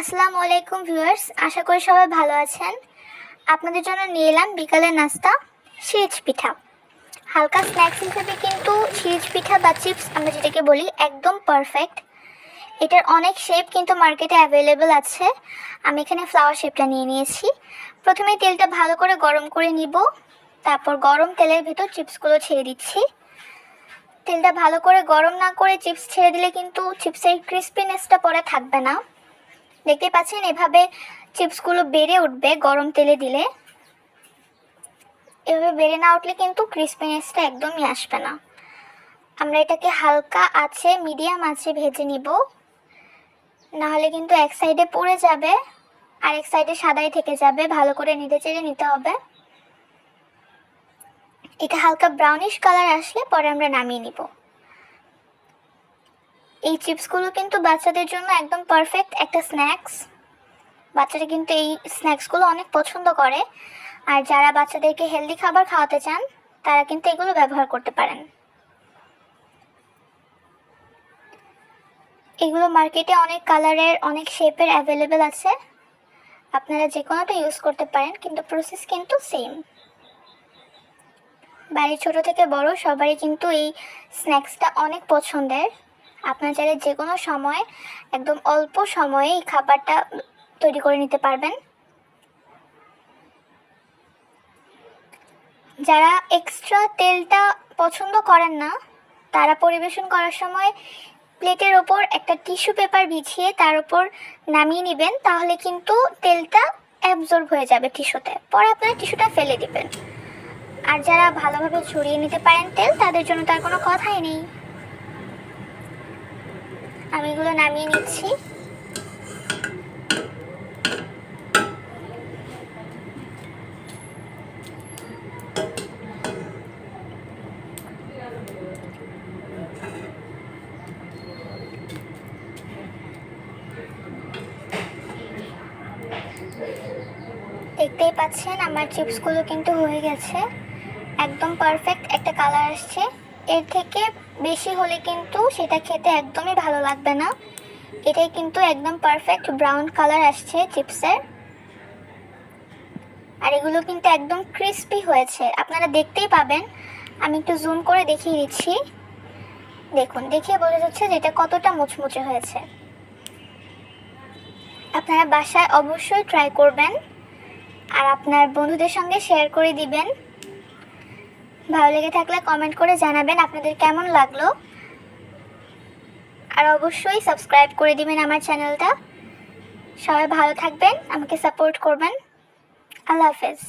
আসসালামু আলাইকুম ভিউয়ার্স, আশা করি সবাই ভালো আছেন। আপনাদের জন্য নিয়ে এলাম বিকালের নাস্তা সিরিজ পিঠা। হালকা স্ন্যাক্স হিসেবে কিন্তু সিরিজ পিঠা বা চিপস আমরা যেটাকে বলি একদম পারফেক্ট এটার অনেক শেপ কিন্তু মার্কেটে অ্যাভেলেবেল আছে। আমি এখানে ফ্লাওয়ার শেপটা নিয়ে নিয়েছি। প্রথমে তেলটা ভালো করে গরম করে নিব। তারপর গরম তেলের ভেতর চিপসগুলো ছেড়ে দিচ্ছি। তেলটা ভালো করে গরম না করে চিপস ছেড়ে দিলে কিন্তু চিপসের ক্রিস্পিনেসটা পরে থাকবে না। দেখতে পাচ্ছেন, এভাবে চিপসগুলো বেড়ে উঠবে গরম তেলে দিলে। এভাবে বেড়ে না উঠলে কিন্তু ক্রিস্পিনেসটা একদমই আসবে না। আমরা এটাকে হালকা আছে মিডিয়াম আছে ভেজে নিব। নাহলে কিন্তু এক সাইডে পড়ে যাবে, আর এক সাইডে সাদাই থেকে যাবে। ভালো করে নিতে চেড়ে নিতে হবে। এটা হালকা ব্রাউনিশ কালার আসলে পরে আমরা নামিয়ে নিব। এই চিপসগুলো কিন্তু বাচ্চাদের জন্য একদম পারফেক্ট একটা স্ন্যাক্স বাচ্চারা কিন্তু এই স্ন্যাক্সগুলো অনেক পছন্দ করে। আর যারা বাচ্চাদেরকে হেলদি খাবার খাওয়াতে চান, তারা কিন্তু এগুলো ব্যবহার করতে পারেন। এগুলো মার্কেটে অনেক কালারের অনেক শেপের অ্যাভেলেবেল আছে। আপনারা যে কোনোটা ইউজ করতে পারেন, কিন্তু প্রসেস কিন্তু সেম বাড়ির ছোট থেকে বড় সবারই কিন্তু এই স্ন্যাক্সটা অনেক পছন্দের। আপনার চাইলে যে কোনো সময়, একদম অল্প সময়ে এই খাবারটা তৈরি করে নিতে পারবেন। যারা এক্সট্রা তেলটা পছন্দ করেন না, তারা পরিবেশন করার সময় প্লেটের ওপর একটা টিস্যু পেপার বিছিয়ে তার উপর নামিয়ে নেবেন, তাহলে কিন্তু তেলটা অ্যাবজর্ব হয়ে যাবে টিস্যুতে। পরে আপনারা টিস্যুটা ফেলে দিবেন। আর যারা ভালোভাবে ছড়িয়ে নিতে পারেন তেল, তাদের জন্য তার কোনো কথাই নেই। আমি এগুলো নামিয়ে নিচ্ছি। দেখতেই পাচ্ছেন, আমার চিপসগুলো কিন্তু হয়ে গেছে। একদম পারফেক্ট একটা কালার আসছে। এর থেকে বেশি হলে কিন্তু সেটা খেতে একদমই ভালো লাগবে না। এটাই কিন্তু একদম পারফেক্ট ব্রাউন কালার আসছে চিপসের আর এগুলো কিন্তু একদম ক্রিস্পি হয়েছে। আপনারা দেখতেই পাবেন। আমি একটু জুম করে দেখিয়ে দিচ্ছি। দেখুন, দেখিয়ে বোঝা যাচ্ছে যে এটা কতটা মুচমুচে হয়েছে। আপনারা বাসায় অবশ্যই ট্রাই করবেন। আর আপনার বন্ধুদের সঙ্গে শেয়ার করে দিবেন। ভালো লেগে থাকলে কমেন্ট করে জানাবেন আপনাদের কেমন লাগল। আর অবশ্যই সাবস্ক্রাইব করে দিবেন আমার চ্যানেলটা সবাই ভালো থাকবেন, আমাকে সাপোর্ট করবেন। আল্লাহ হাফেজ।